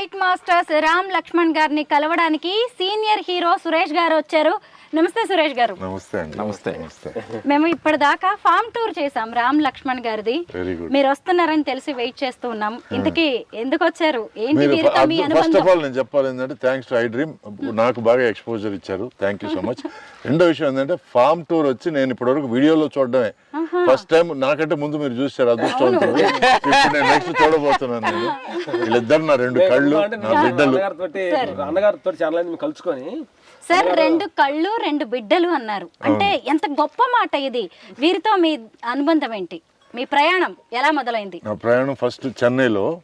Fight masters Ram Laxman గారిని కలవడానికి senior hero Suresh గారు వచ్చారు. నమస్తే సురేష్ గారు. నమస్తే అండి. నమస్తే. నమస్తే. మేము ఇప్పటిదాకా ఫామ్ టూర్ చేసాం రామ్ లక్ష్మణ్ గారిది. వెరీ గుడ్ మీరు వస్తున్నారని తెలిసి వెయిట్ చేస్తూ ఉన్నాం. ఇంతకీ ఎందుకు వచ్చారు? ఏంటి మీరు వీరితో మీ ఫస్ట్ ఆఫ్ అనుబంధం ఆల్ నేను చెప్పాలి ఏంటంటే థ్యాంక్స్ టు ఐ డ్రీమ్ నాకు బాగా ఎక్స్పోజర్ ఇచ్చారు. థ్యాంక్ యూ సో మచ్ రెండో విషయం ఏంటంటే ఫామ్ టూర్ వచ్చి నేను ఇప్పటివరకు వీడియోలో చూడడమే. ఫస్ట్ టైం నాకంటే ముందు మీరు చూశారు అదృష్టవంతులు ఇప్పుడు నేను నెక్స్ట్ చూడబోతున్నాను నేను. వీళ్ళిద్దరు నా రెండు కళ్ళు నా బిడ్డలు. అన్నగారితో చాలా కలుసుకొని. సార్ రెండు కళ్ళు రెండు బిడ్డలు అన్నారు. అంటే ఎంత గొప్ప మాట ఇది. వీరితో మీ అనుబంధం ఏంటి? మీ ప్రయాణం ఎలా మొదలైంది? నా ప్రయాణం ఫస్ట్ చెన్నైలో.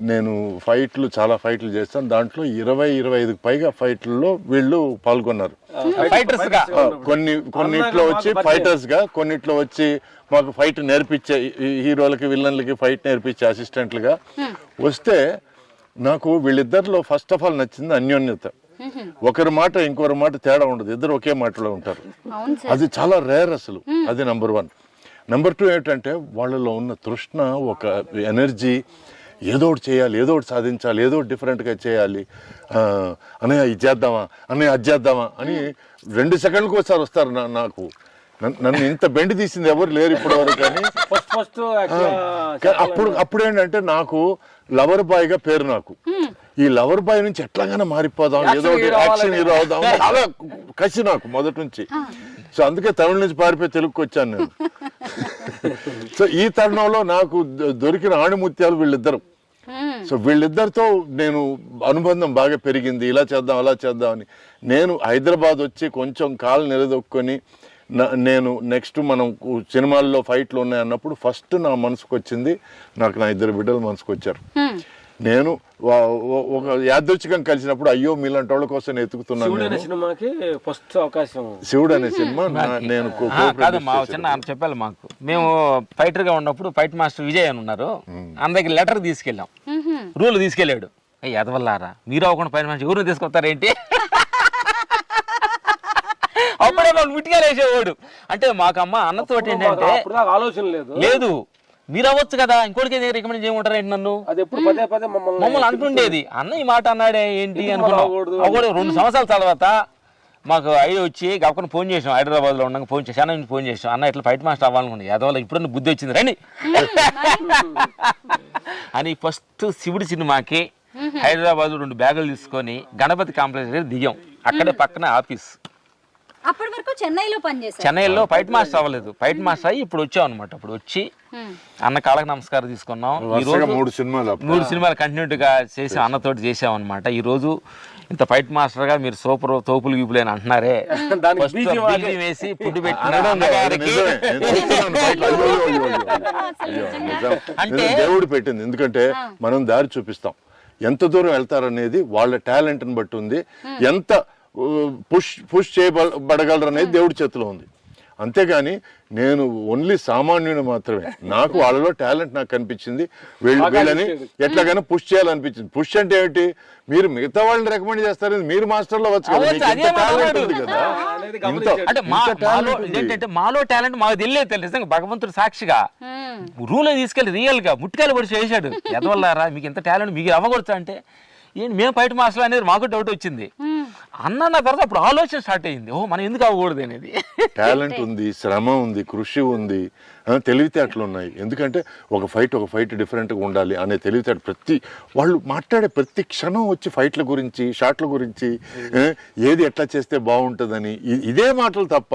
నేను ఫైట్లు చాలా ఫైట్లు చేస్తాను. దాంట్లో ఇరవై ఇరవై ఐదుకు పైగా ఫైట్లలో వీళ్ళు పాల్గొన్నారు. ఫైటర్స్గా? ఆ, కొన్ని కొన్నిట్లో వచ్చి ఫైటర్స్గా కొన్నిట్లో వచ్చి మాకు ఫైట్ నేర్పించే హీరోలకి విలన్లకి ఫైట్ నేర్పించే అసిస్టెంట్లుగా. వస్తే నాకు వీళ్ళిద్దరిలో ఫస్ట్ ఆఫ్ ఆల్ నచ్చింది అన్యోన్యత. ఒకరి మాట ఇంకొకరి మాట తేడా ఉండదు. ఇద్దరు ఒకే మాటలో ఉంటారు. అది చాలా రేర్ అసలు. అది నంబర్ వన్. నెంబర్ టూ ఏంటంటే వాళ్ళలో ఉన్న తృష్ణ ఒక ఎనర్జీ ఏదో ఒకటి చేయాలి ఏదో ఒకటి సాధించాలి ఏదో ఒకటి డిఫరెంట్గా చేయాలి. అన్నయ్య ఇది చేద్దామా? అన్నయ్య అది చేద్దామా? అని రెండు సెకండ్లకు ఒకసారి వస్తారు నా- నాకు. నన్ను- ఇంత బెండి తీసింది ఎవరు లేరు ఇప్పటివరకు కానీ ఫస్ట్ అప్పుడు అప్పుడు ఏంటంటే నాకు లవర్ బాయ్గా పేరు నాకు. ఈ లవర్ బాయ్ నుంచి ఎట్లాగైనా మారిపోదాం ఏదో ఒకటి యాక్షన్ హీరో అవుదాం. చాలా కసి నాకు మొదటి నుంచి. సో అందుకే తమిళ నుంచి పారిపోయి తెలుగుకి వచ్చాను నేను. సో ఈ తరుణంలో నాకు దొరికిన ఆణిముత్యాలు వీళ్ళిద్దరు. సో వీళ్ళిద్దరితో నేను అనుబంధం బాగా పెరిగింది. ఇలా చేద్దాం అలా చేద్దాం అని. నేను హైదరాబాద్ వచ్చి కొంచెం కాలు నిలదొక్కుని నేను నెక్స్ట్ మనం సినిమాల్లో ఫైట్లు ఉన్నాయి అన్నప్పుడు ఫస్ట్ నా మనసుకు వచ్చింది నాకు నా ఇద్దరు బిడ్డలు మనసుకు వచ్చారు. నేను ఒక యాదృచ్ఛికం కలిసినప్పుడు అయ్యో మీలాంటి వాళ్ళ కోసం నేను ఎతుకుతున్నాను శివుడు అనే నేను. సినిమాకి ఫస్ట్ అవకాశం. శివుడు అనే సినిమా నేను కాదు మా. చిన్న చెప్పాలి మాకు. మేము ఫైటర్గా ఉన్నప్పుడు ఫైట్ మాస్టర్ విజయ్ అని ఉన్నారు. ఆయన దగ్గర లెటర్ తీసుకెళ్ళాం. రూల్ తీసుకెళ్ళాడు. ఎదవల్లారా మీరు అవ్వకుండా ఫైట్ మాస్టర్ ఎవరిని తీసుకొస్తారేంటి? అప్పుడే వాళ్ళు ముట్టిగా వేసేవాడు అంటే మాకు అమ్మ అన్నతోటి ఏంటంటే ఆలోచన లేదు. లేదు. మీరు అవ్వచ్చు కదా ఇంకోటికి రికమెండ్ చేయమంటారు ఏంటి నన్ను? అది ఎప్పుడు పదే పదే మమ్మల్ని మమ్మల్ని అంటుండేది. అన్న ఈ మాట అన్నాడే ఏంటి ఎందుకు అనుకున్నాం. అవ్వకూడదు? అవ్వకూడదు. రెండు సంవత్సరాల తర్వాత మాకు ఐడియా వచ్చి గప్పని ఫోన్ చేసాం. హైదరాబాద్లో ఉండగా ఫోన్ చేసి అన్న ఫోన్ చేసాం అన్న ఇట్లా ఫైట్ మాస్టర్ అవ్వాలనుకున్నా యాదవ్ ఇప్పుడు బుద్ధి వచ్చింది. రండి. అని ఫస్ట్ శివుడి సినిమాకి హైదరాబాద్ రెండు బ్యాగులు తీసుకొని గణపతి కాంప్లెక్స్ దగ్గర దిగాం. అక్కడే పక్కన ఆఫీస్. అప్పటి వరకు చెన్నైలో పనిచేశారు. చెన్నైలో ఫైట్ మాస్టర్ అవ్వలేదు. ఫైట్ మాస్టర్ అయ్యి ఇప్పుడు వచ్చాం అనమాట ఇప్పుడు వచ్చి. అన్న కాళ్ళకి నమస్కారం తీసుకున్నాం. ఈ రోజు మూడు సినిమాలు అప్పుడు. మూడు సినిమాలు కంటిన్యూటీగా చేసాం అన్నతోటి చేసాం అనమాట ఈ రోజు ఇంత ఫైట్ మాస్టర్గా మీరు సూపర్ తోపులు గీపులు అని అంటున్నారే. వేసి పుట్టు. అంటే- దేవుడు పెట్టింది. ఎందుకంటే మనం దారి చూపిస్తాం. ఎంత దూరం వెళ్తారనేది వాళ్ళ టాలెంట్ని బట్టి ఉంది. ఎంత పుష్ పుష్ చేయబడగలరు అనేది దేవుడి చేతిలో ఉంది. అంతేగాని నేను ఓన్లీ సామాన్యుని మాత్రమే. నాకు వాళ్ళలో టాలెంట్ నాకు కనిపించింది. వీళ్ళు వీళ్ళని ఎట్లాగైనా పుష్ చేయాలనిపించింది. పుష్ అంటే ఏమిటి? మీరు మిగతా వాళ్ళని రికమెండ్ చేస్తారని మీరు మాస్టర్లో వచ్చు కదా ఇంత టాలెంట్. ఉంది ఇంత ఇంత. ఏంటంటే మాలో టాలెంట్ మాకు తెలియలేదు తెలుసు. నిజంగా భగవంతుడు సాక్షిగా. రూల్ తీసుకెళ్ళి రియల్గా ముట్టికాయలు పడి చేశాడు. ఎదవల్లారా? మీకు ఎంత టాలెంట్ మీకు అవ్వకూడదు అంటే ఏంటి మేము బయట మాస్టర్ అనేది మాకు డౌట్ వచ్చింది. అన్న నా తర్వాత అప్పుడు ఆలోచన స్టార్ట్ అయింది ఓ మనం ఎందుకు అవ్వకూడదు అనేది. టాలెంట్ ఉంది శ్రమ ఉంది కృషి ఉంది. తెలివితేటలు ఉన్నాయి ఎందుకంటే ఒక ఫైట్ ఒక ఫైట్ డిఫరెంట్గా ఉండాలి అనే తెలివితేట ప్రతి వాళ్ళు మాట్లాడే ప్రతి క్షణం వచ్చి ఫైట్ల గురించి షాట్ల గురించి ఏది ఎట్లా చేస్తే బాగుంటుందని ఇదే మాటలు తప్ప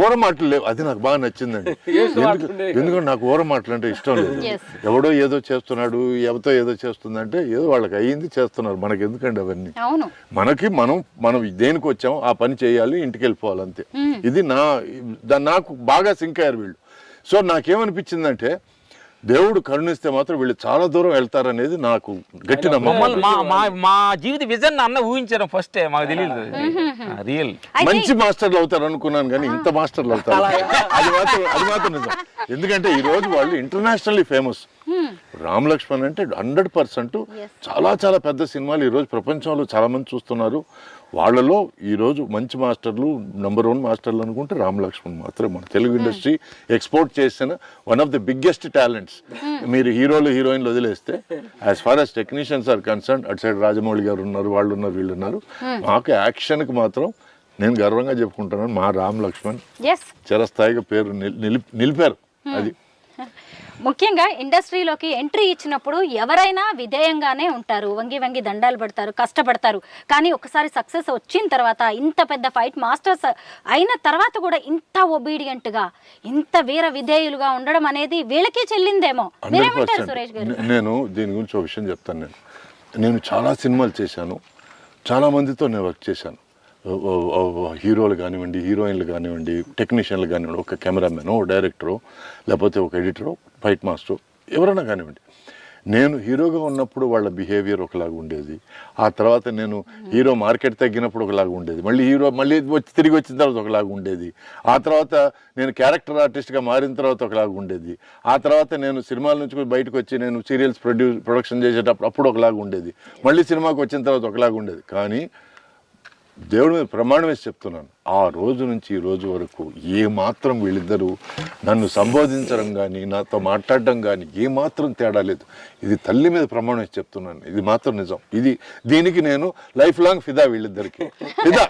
ఊర మాటలు లేవు. అది నాకు బాగా నచ్చిందండి. ఎందుకు ఎందుకంటే నాకు ఊర మాటలు అంటే ఇష్టం లేదు. ఎవడో ఏదో చేస్తున్నాడు ఎవరితో ఏదో చేస్తుందంటే ఏదో వాళ్ళకి అయ్యింది చేస్తున్నారు. మనకి ఎందుకండి అవన్నీ? అవును. మనకి మనం మనం దేనికి వచ్చాం ఆ పని చేయాలి ఇంటికి వెళ్ళిపోవాలి అంతే. ఇది నా దా- నాకు బాగా సింక్ అయ్యారు వీళ్ళు. సో నాకేమనిపించిందంటే దేవుడు కరుణిస్తే మాత్రం వీళ్ళు చాలా దూరం వెళ్తారనేది నాకు గట్టి నమ్మకం. మమ్మల్ని మా మా మా జీవిత విజన్ అన్న ఊహించారు ఫస్ట్ మాకు తెలియదు రియల్ మంచి మాస్టర్లు అవుతారు అనుకున్నాను కానీ ఇంత మాస్టర్లు అవుతారు. అది మాత్రం అది మాత్రం నిజం. ఎందుకంటే ఈ రోజు వాళ్ళు ఇంటర్నేషనల్లీ ఫేమస్ రామ్ లక్ష్మణ్ అంటే హండ్రెడ్ పర్సెంట్ చాలా చాలా పెద్ద సినిమాలు ఈరోజు ప్రపంచంలో చాలా మంది చూస్తున్నారు. వాళ్ళలో ఈరోజు మంచి మాస్టర్లు నంబర్ వన్ మాస్టర్లు అనుకుంటే రామ్ లక్ష్మణ్ మాత్రమే. మన తెలుగు ఇండస్ట్రీ ఎక్స్పోర్ట్ చేసిన one of the biggest talents మీరు హీరోలు హీరోయిన్లు వదిలేస్తే as far as technicians are concern అటు సైడ్ రాజమౌళి గారు ఉన్నారు వాళ్ళు ఉన్నారు వీళ్ళు ఉన్నారు. మాకు యాక్షన్కి మాత్రం నేను గర్వంగా చెప్పుకుంటున్నాను మా రామ్ లక్ష్మణ్ చిరస్థాయిగా పేరు నిల్- నిలిపి నిలిపారు. అది ముఖ్యంగా ఇండస్ట్రీలోకి ఎంట్రీ ఇచ్చినప్పుడు ఎవరైనా విధేయంగానే ఉంటారు. వంగి వంగి దండాలు పడతారు కష్టపడతారు. కానీ ఒకసారి సక్సెస్ వచ్చిన తర్వాత ఇంత పెద్ద ఫైట్ మాస్టర్స్ అయిన తర్వాత కూడా ఇంత obedient గా ఇంత వీర విధేయులుగా ఉండడం అనేది వీళ్ళకే చెల్లిందేమో. మీరేమంటారు సురేష్ గారు? నేను దీని గురించి ఒక విషయం చెప్తాను నేను. నేను చాలా సినిమాలు చేశాను. చాలా మందితో నేను వర్క్ చేశాను. హీరోలు కానివ్వండి హీరోయిన్లు కానివ్వండి టెక్నీషియన్లు కానివ్వండి ఒక కెమెరామెన్ ఒక డైరెక్టరు లేకపోతే ఒక ఎడిటరు ఫైట్ మాస్టర్ ఎవరైనా కానివ్వండి. నేను హీరోగా ఉన్నప్పుడు వాళ్ళ బిహేవియర్ ఒకలాగా ఉండేది. ఆ తర్వాత నేను హీరో మార్కెట్ తగ్గినప్పుడు ఒకలాగా ఉండేది. మళ్ళీ హీరో మళ్ళీ వచ్చి తిరిగి వచ్చిన తర్వాత ఒకలాగా ఉండేది. ఆ తర్వాత నేను క్యారెక్టర్ ఆర్టిస్ట్గా మారిన తర్వాత ఒకలాగా ఉండేది. ఆ తర్వాత నేను సినిమాల నుంచి బయటకు వచ్చి నేను సీరియల్స్ ప్రొడ్యూస్ ప్రొడక్షన్ చేసేటప్పుడు అప్పుడు ఒకలాగా ఉండేది. మళ్ళీ సినిమాకి వచ్చిన తర్వాత ఒకలాగా ఉండేది. కానీ దేవుడి మీద ప్రమాణం వేసి చెప్తున్నాను. ఆ రోజు నుంచి ఈ రోజు వరకు ఏ మాత్రం వీళ్ళిద్దరూ నన్ను సంబోధించడం కానీ నాతో మాట్లాడడం కానీ ఏ మాత్రం తేడా లేదు. ఇది తల్లి మీద ప్రమాణం వేసి చెప్తున్నాను. ఇది మాత్రం నిజం. ఇది దీనికి నేను లైఫ్ లాంగ్ ఫిదా వీళ్ళిద్దరికి. ఫిదా.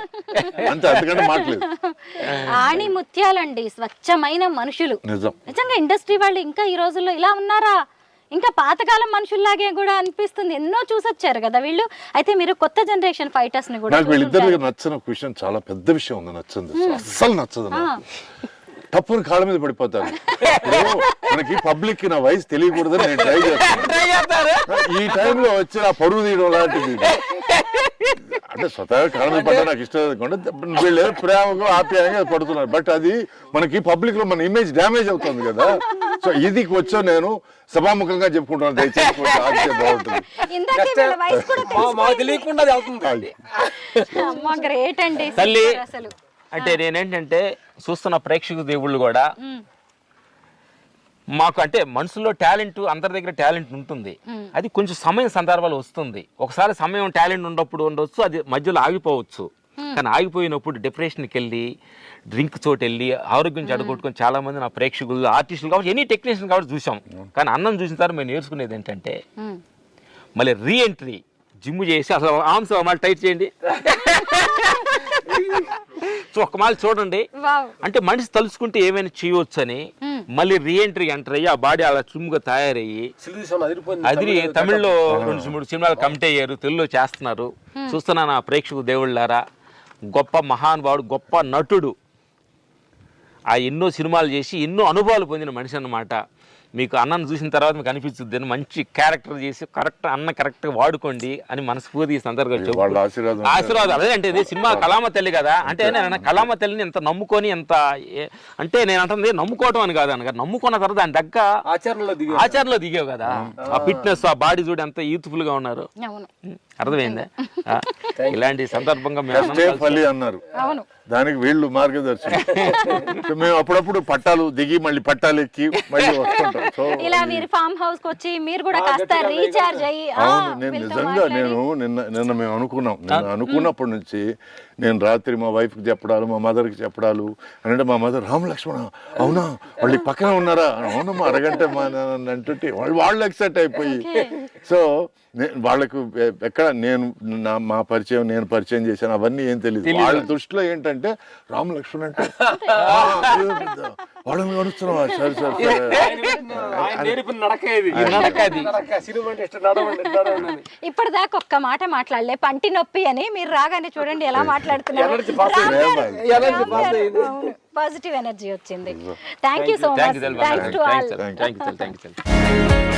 అంతే అంతకంటే మాట్లేదు ఆణి ముత్యాలండి స్వచ్ఛమైన మనుషులు. నిజం. నిజంగా ఇండస్ట్రీ వాళ్ళు ఇంకా ఈ రోజుల్లో ఇలా ఉన్నారా? ఇంకా పాతకాలం మనుషుల్లాగే కూడా అనిపిస్తుంది. ఎన్నో చూసొచ్చారు కదా వీళ్ళు. అయితే మీరు కొత్త జనరేషన్ ఫైటర్స్ని కూడా నాకు వీళ్ళిద్దరి చూసుంటారు. నచ్చని విషయం చాలా పెద్ద విషయం ఉంది నచ్చంది. అస్సలు నచ్చదు తప్పుని కాళ్ళ మీద పడిపోతాను ఇప్పుడు మనకి పబ్లిక్ నా వయసు తెలియకూడదని నేను ట్రై చేస్తాను. ఈ టైంలో వచ్చి నా పరువు తీయడం లాంటిది. అంటే స్వతహాగా కాళ్ళ మీద పడ్డా నాకు ఇష్టం లేకుండా వీళ్ళు ఏదో ప్రేమగా ఆప్యాయంగా పడుతున్నారు. బట్ అది మనకి పబ్లిక్లో మన ఇమేజ్ డ్యామేజ్ అవుతుంది కదా. సో ఇది వచ్చో నేను సభాముఖంగా చెప్పుకుంటున్నాను. దయచేసి బాగుంటుంది. తల్లి అంటే నేనేంటంటే చూస్తున్న ప్రేక్షక దేవుళ్ళు కూడా మాకు అంటే మనుషుల్లో టాలెంట్ అందరి దగ్గర టాలెంట్ ఉంటుంది. అది కొంచెం సమయం సందర్భాలు వస్తుంది. ఒకసారి సమయం టాలెంట్ ఉన్నప్పుడు ఉండొచ్చు అది మధ్యలో ఆగిపోవచ్చు. కానీ ఆగిపోయినప్పుడు డిప్రెషన్కి వెళ్ళి డ్రింక్ చోటు వెళ్ళి ఆరోగ్యం చెడగొట్టుకొని చాలా మంది నా ప్రేక్షకులు ఆర్టిస్టులు కాబట్టి ఎనీ టెక్నీషియన్ కాబట్టి చూసాం. కానీ అన్నం చూసిన తర్వాత మేము నేర్చుకునేది ఏంటంటే. మళ్ళీ రీ ఎంట్రీ. జిమ్ చేసి అసలు ఆర్మ్స్ మళ్ళీ టైట్ చేయండి. సో ఒక మాల చూడండి. వావ్. అంటే మనిషి తలుచుకుంటే ఏమైనా చేయవచ్చు అని మళ్ళీ రీఎంట్రీ ఎంటర్ అయ్యి ఆ బాడీ అలా చుమ్ముగా తయారయ్యి అదిరి తమిళ్ళో రెండు మూడు సినిమాలు కమిట్ అయ్యారు తెలుగులో చేస్తున్నారు. చూస్తున్నాను ఆ ప్రేక్షకు దేవుళ్ళారా? గొప్ప మహానుభావుడు గొప్ప నటుడు. ఆ ఎన్నో సినిమాలు చేసి ఎన్నో అనుభవాలు పొందిన మనిషి అన్నమాట. మీకు అన్నను చూసిన తర్వాత మీకు అనిపిస్తుంది. మంచి క్యారెక్టర్ చేసి కరెక్ట్ అన్న కరెక్ట్గా వాడుకోండి అని మనస్ఫూర్తి ఈ సందర్భంగా ఆశీర్వాదం ఆశీర్వాదం. అదే అంటే ఇది సినిమా కళామ తల్లి కదా. అంటే నేను అన్న కళామ తల్లిని ఎంత నమ్ముకొని ఎంత అంటే నేను అంటుంది నమ్ముకోవటం అని కాదు అనగా నమ్ముకున్న తర్వాత దాని దగ్గర ఆచరణలో దిగి ఆచారంలో దిగావు కదా. ఆ. ఫిట్నెస్ ఆ బాడీ చూడు ఎంత యూత్ఫుల్గా ఉన్నారు. అవును. అర్థమైందా? ఇలాంటి సందర్భంగా ఫలి అన్నారు. అవును. దానికి వీళ్ళు మార్గదర్శనం మేము అప్పుడప్పుడు పట్టాలు దిగి మళ్ళీ పట్టాలు ఎక్కి మళ్ళీ వస్తుంటాం. సో ఇలా మీరు ఫామ్ హౌస్కి వచ్చి మీరు కూడా కాస్త రీఛార్జ్ అయ్యి అవును నేను నిజంగా నేను నిన్న నిన్న మేము అనుకున్నాం. నేను అనుకున్నప్పటి నుంచి నేను రాత్రి మా వైఫ్కి చెప్పడాలు మా మదర్కి చెప్పడాలు అంటే మా మదర్ రామ లక్ష్మణ అవునా? వాళ్ళు పక్కన ఉన్నారా? అవునమ్మా అరగంట మా అంటుంటే వాళ్ళు వాళ్ళు ఎక్సైట్ అయిపోయి. సో వాళ్ళకు ఎక్కడ నేను నా మా పరిచయం నేను పరిచయం చేశాను అవన్నీ ఏం తెలియదు వాళ్ళ దృష్టిలో ఏంటంటే రామ లక్ష్మణ్ అంటే "ఆ, అయ్యో, పెద్ద- వాళ్ళని నడుస్తున్నావా సరే. సరే. ఇప్పటిదాకా ఒక్క మాట మాట్లాడలే. పంటి నొప్పి అని మీరు రాగానే చూడండి ఎలా మాట్లాడుతున్నారు. పాజిటివ్ ఎనర్జీ వచ్చింది. Thank you so thank much you thanks to all thank you thank you